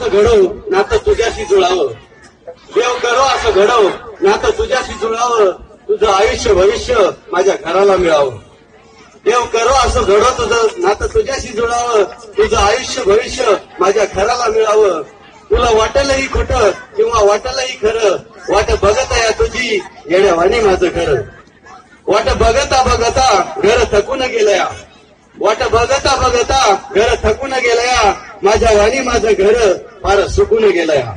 असं घडव नातं तुझ्याशी जुळावं. देव करो असं घडव नातं तुझ्याशी जुळावं. तुझं आयुष्य भविष्य माझ्या घराला मिळावं. देव करो असं घडव तुझं नातं तुझ्याशी जुळावं. तुझं आयुष्य भविष्य माझ्या घराला मिळावं. तुला वाटेलही खोटं किंवा वाटेलही खरं. वाट बघत या तुझी येण्यावाणी माझं खरं वाट बघता बघता घर थकून गेलया. वाट बघता बघता घर थकून गेलया. माझ्या वाणी माझं घर. फार सुकून गेलाय गेलया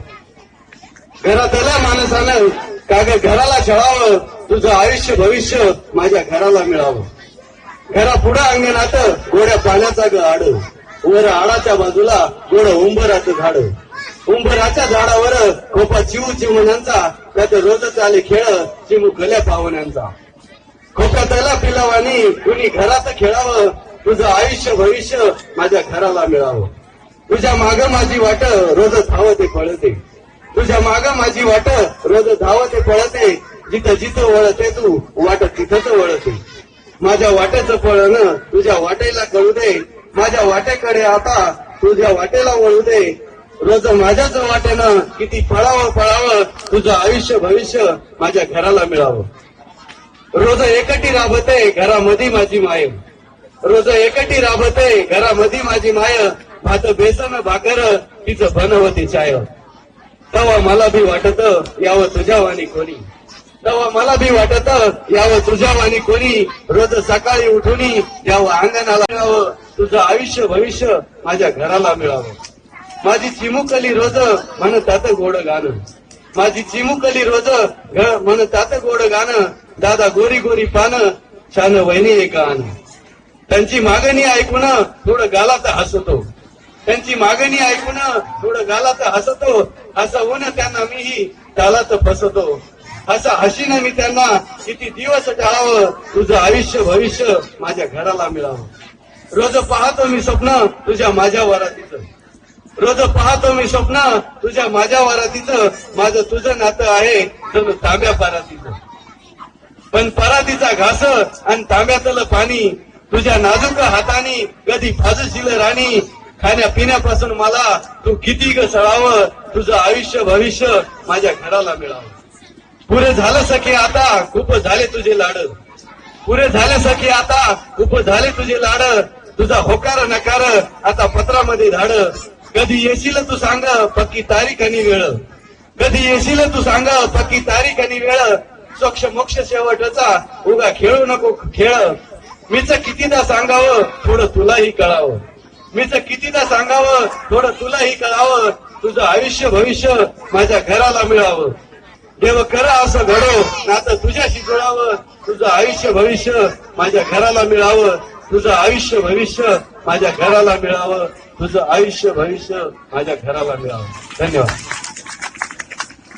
घरातल्या माणसानं का घराला छळावं तुझं आयुष्य भविष्य माझ्या घराला मिळावं. घरा पुढं अंगणात गोड्या पाण्याचा ग आड. वर आडाच्या बाजूला गोड उंबराचं झाड. उंबराच्या झाडावर खोपा चिऊ चिमण्यांचा त्यात रोज आले खेळ चिमू गल्या पाहुण्यांचा. त्याला पिलावानी कुणी घरात खेळावं तुझं आयुष्य भविष्य माझ्या घराला मिळावं. तुझ्या माग माझी वाट रोज धावते पळते. तुझ्या माग माझी वाट रोज धावते पळते. जिथं जिथं वळते तू वाट तिथंच वळते. माझ्या वाटेचं पळणं तुझ्या वाटेला कळू दे. माझ्या वाटेकडे आता तुझ्या वाटेला वळू दे. रोज माझ्याच वाटेनं किती फळावं फळावं तुझं आयुष्य भविष्य माझ्या घराला मिळावं. रोज एकटी राबते घरामध्ये माझी माय. रोज एकटी राबते घरामध्ये माझी माय. भात बेसन भाकर तिचं बनवते चाय. तवा मला बी वाटत यावं तुझ्या वाणी कोणी. तेव्हा मला बी वाटत यावं तुझ्या वाणी कोणी. रोज सकाळी उठून यावं अंगणाला मिळावं. तुझं आयुष्य भविष्य माझ्या घराला मिळावं. माझी चिमुकली रोज म्हणतात गोड गाणं. माझी चिमुकली रोज म्हणतात गोड गाणं. दादा गोरी गोरी पानं छान वहिनी एक गाणं. त्यांची मागणी ऐकून थोडं गालात हसतो. त्यांची मागणी ऐकून थोडं गालात हसतो असं होऊन त्यांना मीही तालात फसतो असं हशीनं मी त्यांना किती दिवस टाळावं तुझं आयुष्य भविष्य माझ्या घराला मिळावं. रोज पाहतो मी स्वप्न तुझ्या माझ्या वरातीचं. रोज पाहतो मी स्वप्न तुझ्या माझ्या वरातीचं. माझं तुझं नातं आहे तर तांब्या परातीचं. पण परातीचा घास आणि तांब्यातलं पाणी तुझ्या नाजूक हाताने कधी फाजशील राणी खाण्यापिण्यापासून मला तू किती ग सळावं तुझं आयुष्य भविष्य माझ्या घराला मिळावं. पुरे झालं सखे आता खूप झाले तुझे लाड. पुरे झाले सखे आता खूप झाले तुझे लाड. तुझा होकार नकार आता पत्रामध्ये धाड. कधी येशील तू सांग पक्की तारीख आणि वेळ. कधी येशील तू सांग पक्की तारीख आणि वेळ. स्वच्छ मोक्ष शेवटचा उगा खेळू नको खेळ. मीच कितीदा सांगावं थोडं तुलाही कळावं. मी तर कितीदा सांगावं थोडं तुलाही कळावं तुझं आयुष्य भविष्य माझ्या घराला मिळावं. देव करा असं घडो नातं तुझ्याशी जुळावं तुझं आयुष्य भविष्य माझ्या घराला मिळावं तुझं आयुष्य भविष्य माझ्या घराला मिळावं तुझं आयुष्य भविष्य माझ्या घराला मिळावं. धन्यवाद.